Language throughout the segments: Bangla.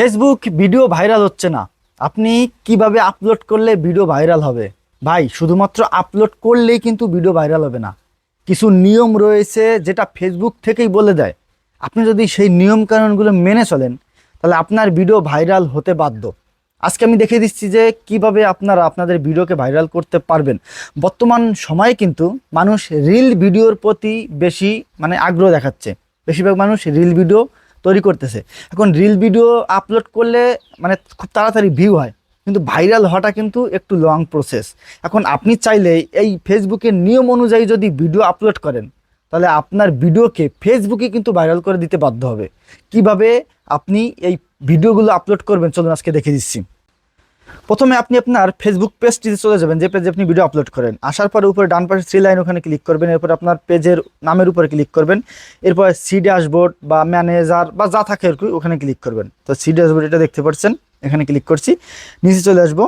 ফেসবুক ভিডিও ভাইরাল হচ্ছে না। আপনি কীভাবে আপলোড করলে ভিডিও ভাইরাল হবে? ভাই, শুধুমাত্র আপলোড করলেই কিন্তু ভিডিও ভাইরাল হবে না। কিছু নিয়ম রয়েছে যেটা ফেসবুক থেকেই বলে দেয়। আপনি যদি সেই নিয়ম কানুনগুলো মেনে চলেন, তাহলে আপনার ভিডিও ভাইরাল হতে বাধ্য। আজকে আমি দেখিয়ে দিচ্ছি যে কীভাবে আপনারা আপনাদের ভিডিওকে ভাইরাল করতে পারবেন। বর্তমান সময়ে কিন্তু মানুষ রিল ভিডিওর প্রতি বেশি মানে আগ্রহ দেখাচ্ছে। বেশিরভাগ মানুষ রিল ভিডিও তৈরি করতেছে। এখন রিল ভিডিও আপলোড করলে মানে খুব তাড়াতাড়ি ভিউ হয়, কিন্তু ভাইরাল হওয়াটা কিন্তু একটু লং প্রসেস এখন আপনি চাইলে এই ফেসবুকের নিয়ম অনুযায়ী যদি ভিডিও আপলোড করেন, তাহলে আপনার ভিডিওকে ফেসবুকে কিন্তু ভাইরাল করে দিতে বাধ্য হবে। কীভাবে আপনি এই ভিডিওগুলো আপলোড করবেন, চলুন আজকে দেখে দিচ্ছি। প্রথমে আপনি আপনার ফেসবুক পেজটিতে চলে যাবেন, যে পেজে আপনি ভিডিও আপলোড করেন। আসার পরে উপরে ডান পাশে থ্রি লাইন ওখানে ক্লিক করবেন, এরপর আপনার পেজের নামের উপরে ক্লিক করবেন। এরপর সি ড্যাশবোর্ড বা ম্যানেজার বা যা থাকে আর কি, ওখানে ক্লিক করবেন। তো সি ড্যাশবোর্ড এটা দেখতে পাচ্ছেন, এখানে ক্লিক করছি। নিচে চলে আসব।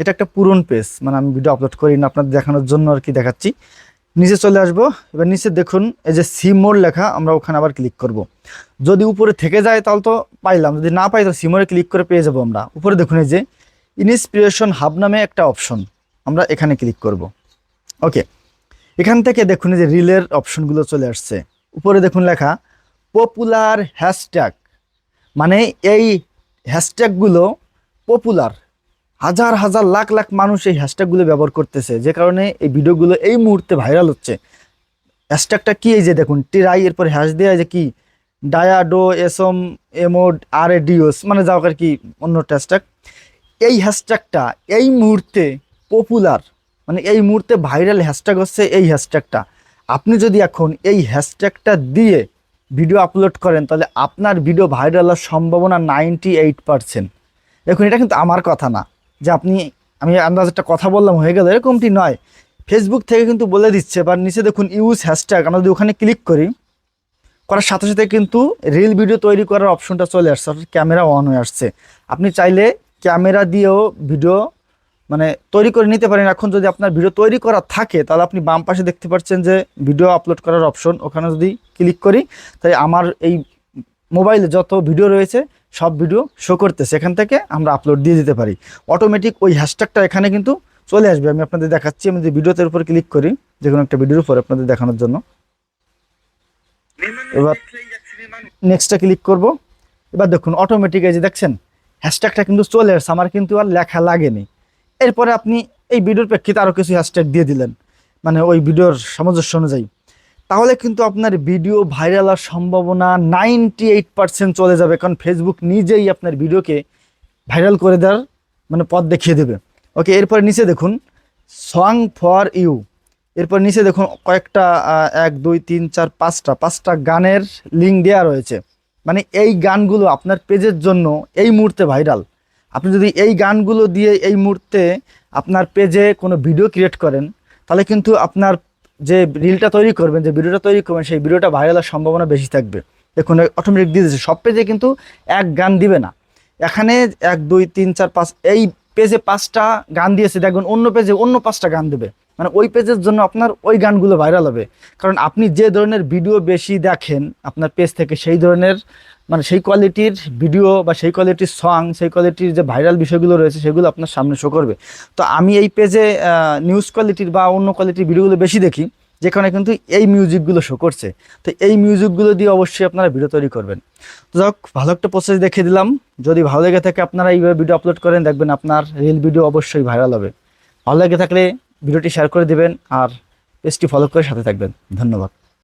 এটা একটা পুরন পেজ মানে আমি ভিডিও আপলোড করি না, আপনাদের দেখানোর জন্য আর কি দেখাচ্ছি। নিচে চলে আসব, এবার নিচে দেখুন, এই যে সি মোড লেখা, আমরা ওখানে আবার ক্লিক করব। যদি উপরে থেকে যায় তাহলে তো পাইলাম, যদি না পাই তো সিমোরে ক্লিক করে পেয়ে যাব আমরা। উপরে দেখুন এই যে ইনস্পিরেশন হাব নামে একটা অপশন আমরা এখানে ক্লিক করব। ওকে, এখান থেকে দেখুন যে রিলের অপশনগুলো চলে আসছে। উপরে দেখুন লেখা পপুলার হ্যাশট্যাগ মানে এই হ্যাশট্যাগুলো পপুলার হাজার হাজার লাখ লাখ মানুষ এই হ্যাশট্যাগুলো ব্যবহার করতেছে, যে কারণে এই ভিডিওগুলো এই মুহূর্তে ভাইরাল হচ্ছে। হ্যাশট্যাগটা কী? এই যে দেখুন টিরাই এরপর হ্যাশ দেওয়া যে কি? ডায়াডো এসম এমোড আর এ ডিওস মানে যাও আর কি অন্য হ্যাশট্যাগ এই হ্যাশট্যাগটা এই মুহূর্তে পপুলার মানে এই মুহূর্তে ভাইরাল হ্যাশট্যাগ হচ্ছে এই হ্যাশট্যাগটা আপনি যদি এখন এই হ্যাশট্যাগটা দিয়ে ভিডিও আপলোড করেন, তাহলে আপনার ভিডিও ভাইরাল হওয়ার সম্ভাবনা নাইনটি এইট পারসেন্ট দেখুন, এটা কিন্তু আমার কথা না, যে আপনি, আমি আন্দাজ একটা কথা বললাম, হয়ে গেল, এরকমটি নয়। ফেসবুক থেকে কিন্তু বলে দিচ্ছে, বা নিচে দেখুন ইউজ হ্যাশট্যাগ আমরা যদি ওখানে ক্লিক করি, করার সাথে সাথে কিন্তু রিল ভিডিও তৈরি করার অপশনটা চলে আসছে, অর্থাৎ ক্যামেরা অন হয়ে আসছে। আপনি চাইলে ক্যামেরা দিয়েও ভিডিও মানে তৈরি করে নিতে পারেন। এখন যদি আপনার ভিডিও তৈরি করা থাকে, তাহলে আপনি বাম পাশে দেখতে পাচ্ছেন যে ভিডিও আপলোড করার অপশন ওখানে যদি ক্লিক করি, তাই আমার এই মোবাইলে যত ভিডিও রয়েছে, সব ভিডিও শো করতেছে। এখান থেকে আমরা আপলোড দিয়ে দিতে পারি। অটোমেটিক ওই হ্যাশট্যাগটা এখানে কিন্তু চলে আসবে। আমি আপনাদের দেখাচ্ছি, আমি যদি ভিডিওতে উপর ক্লিক করি, যে কোনো একটা ভিডিওর উপর আপনাদের দেখানোর জন্য। এবার নেক্সটটা ক্লিক করব। এবার দেখুন অটোমেটিক এই যে দেখছেন? হ্যাশট্যাগটা কিন্তু চলে আসছে, আমার কিন্তু আর লেখা লাগেনি। এরপরে আপনি এই ভিডিওর প্রেক্ষিতে আরও কিছু হ্যাশট্যাগ দিয়ে দিলেন মানে ওই ভিডিওর সামঞ্জস্য অনুযায়ী। তাহলে কিন্তু আপনার ভিডিও ভাইরাল হওয়ার সম্ভাবনা নাইনটি এইট পার্সেন্ট চলে যাবে, কারণ ফেসবুক নিজেই আপনার ভিডিওকে ভাইরাল করে দেওয়ার মানে পথ দেখিয়ে দেবে। ওকে এরপরে নিচে দেখুন সং ফর ইউ এরপর নিচে দেখুন কয়েকটা এক, দুই, তিন, চার, পাঁচটা পাঁচটা গানের লিঙ্ক দেওয়া রয়েছে। মানে এই গানগুলো আপনার পেজের জন্য এই মুহূর্তে ভাইরাল। আপনি যদি এই গানগুলো দিয়ে এই মুহূর্তে আপনার পেজে কোনো ভিডিও ক্রিয়েট করেন, তাহলে কিন্তু আপনার যে রিলটা তৈরি করবেন, যে ভিডিওটা তৈরি করবেন, সেই ভিডিওটা ভাইরালের সম্ভাবনা বেশি থাকবে। দেখুন অটোমেটিক দিয়ে দিচ্ছে সব পেজে কিন্তু এক গান দিবে না। এখানে এক, দুই, তিন, চার, পাঁচ, এই পেজে পাঁচটা গান দিয়েছে। দেখবেন অন্য পেজে অন্য পাঁচটা গান দেবে। মানে ওই পেজের জন্য আপনার ওই গানগুলো ভাইরাল হবে। কারণ আপনি যে ধরনের ভিডিও বেশি দেখেন আপনার পেজ থেকে, সেই ধরনের মানে সেই কোয়ালিটির ভিডিও বা সেই কোয়ালিটির সং সেই কোয়ালিটির যে ভাইরাল বিষয়গুলো রয়েছে, সেগুলো আপনার সামনে শো করবে। তো আমি এই পেজে নিউজ কোয়ালিটির বা অন্য কোয়ালিটির ভিডিওগুলো বেশি দেখি যেখানে কিন্তু এই মিউজিকগুলো শো করছে। তো এই মিউজিকগুলো দিয়ে অবশ্যই আপনারা ভিডিও তৈরি করবেন। তো যাক, ভালো একটা প্রসেস দেখে দিলাম। যদি ভালো লেগে থাকে আপনারা এইভাবে ভিডিও আপলোড করেন, দেখবেন আপনার রিল ভিডিও অবশ্যই ভাইরাল হবে। ভালো লেগে থাকলে ভিডিওটি শেয়ার করে দিবেন আর পেজটি ফলো করে সাথে থাকবেন। ধন্যবাদ।